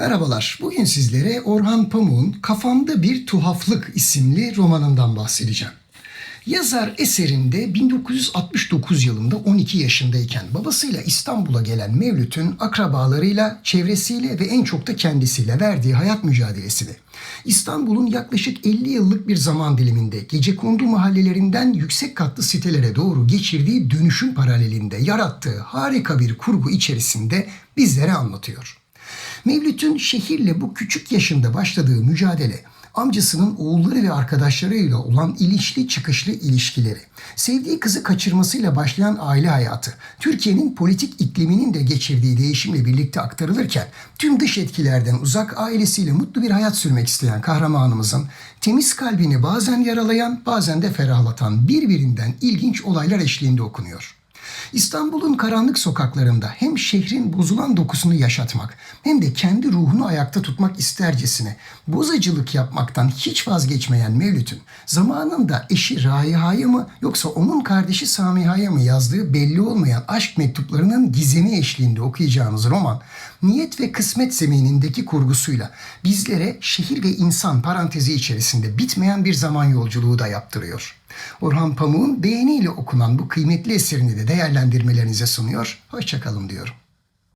Merhabalar. Bugün sizlere Orhan Pamuk'un Kafamda Bir Tuhaflık isimli romanından bahsedeceğim. Yazar eserinde 1969 yılında 12 yaşındayken babasıyla İstanbul'a gelen Mevlüt'ün akrabalarıyla, çevresiyle ve en çok da kendisiyle verdiği hayat mücadelesini İstanbul'un yaklaşık 50 yıllık bir zaman diliminde gecekondu mahallelerinden yüksek katlı sitelere doğru geçirdiği dönüşüm paralelinde yarattığı harika bir kurgu içerisinde bizlere anlatıyor. Mevlüt'ün şehirle bu küçük yaşında başladığı mücadele, amcasının oğulları ve arkadaşlarıyla olan ilişli çıkışlı ilişkileri, sevdiği kızı kaçırmasıyla başlayan aile hayatı, Türkiye'nin politik ikliminin de geçirdiği değişimle birlikte aktarılırken tüm dış etkilerden uzak ailesiyle mutlu bir hayat sürmek isteyen kahramanımızın temiz kalbini bazen yaralayan bazen de ferahlatan birbirinden ilginç olaylar eşliğinde okunuyor. İstanbul'un karanlık sokaklarında hem şehrin bozulan dokusunu yaşatmak hem de kendi ruhunu ayakta tutmak istercesine bozacılık yapmaktan hiç vazgeçmeyen Mevlüt'ün zamanında eşi Raiha'ya mı yoksa onun kardeşi Samiha'ya mı yazdığı belli olmayan aşk mektuplarının gizemi eşliğinde okuyacağımız roman niyet ve kısmet zeminindeki kurgusuyla bizlere şehir ve insan parantezi içerisinde bitmeyen bir zaman yolculuğu da yaptırıyor. Orhan Pamuk'un beğeniyle okunan bu kıymetli eserini de değerlendirmelerinize sunuyor. Hoşçakalın diyorum.